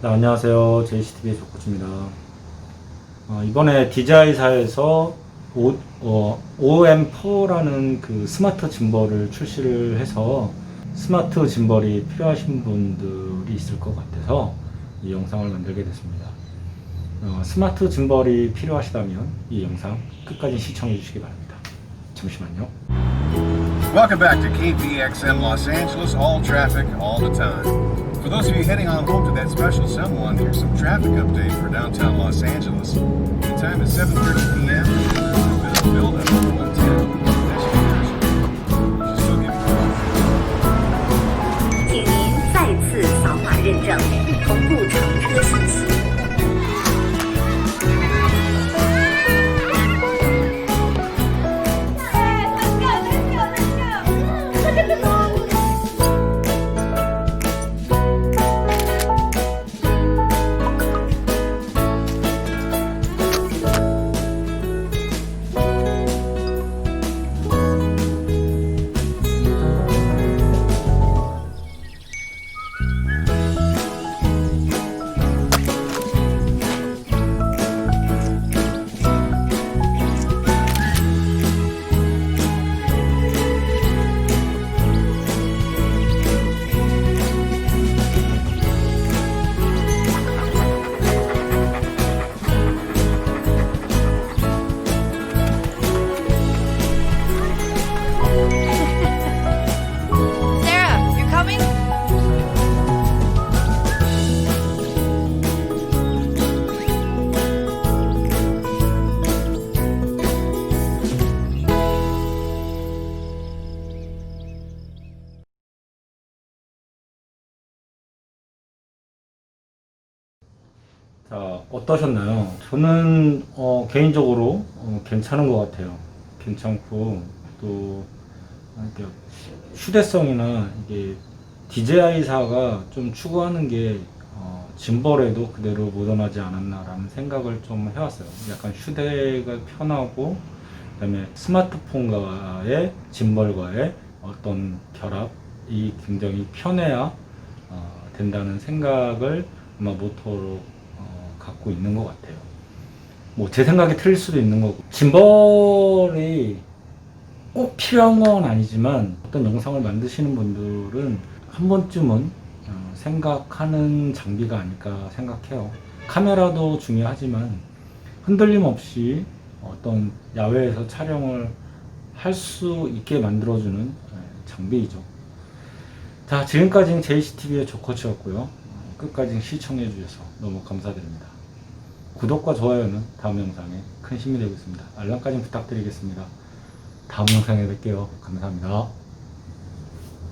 네, 안녕하세요. JCTV의 조코치입니다. 어, 이번에 O, 어, OM4라는 그 스마트 짐벌을 출시를 해서 스마트 짐벌이 필요하신 분들이 있을 것 같아서 이 영상을 만들게 됐습니다. 어, 스마트 짐벌이 필요하시다면 이 영상 끝까지 시청해 주시기 바랍니다. 잠시만요. Welcome back to KPXN Los Angeles, all traffic, all the time. For those of you heading on home to that special someone, here's some traffic update for downtown Los Angeles. The time is 7.30 p.m. 자, 어떠셨나요? 저는 어, 개인적으로 어, 괜찮은 것 같아요. 괜찮고 또 이렇게 휴대성이나 이게 DJI사가 좀 추구하는 게 어, 짐벌에도 그대로 모던하지 않았나라는 생각을 좀 해왔어요. 약간 휴대가 편하고 그다음에 스마트폰과의 짐벌과의 어떤 결합이 굉장히 편해야 어, 된다는 생각을 아마 모토로 어, 갖고 있는 것 같아요. 뭐 제 생각이 틀릴 수도 있는 거고 짐벌이 꼭 필요한 건 아니지만 어떤 영상을 만드시는 분들은 한 번쯤은 어, 생각하는 장비가 아닐까 생각해요. 카메라도 중요하지만 흔들림 없이 어떤 야외에서 촬영을 할 수 있게 만들어주는 예, 장비이죠. 자, 지금까지는 JCTV의 조코치였고요. 어, 끝까지 시청해 주셔서 너무 감사드립니다. 구독과 좋아요는 다음 영상에 큰 힘이 되고 있습니다. 알람까지 부탁드리겠습니다. 다음 영상에 뵐게요. 감사합니다.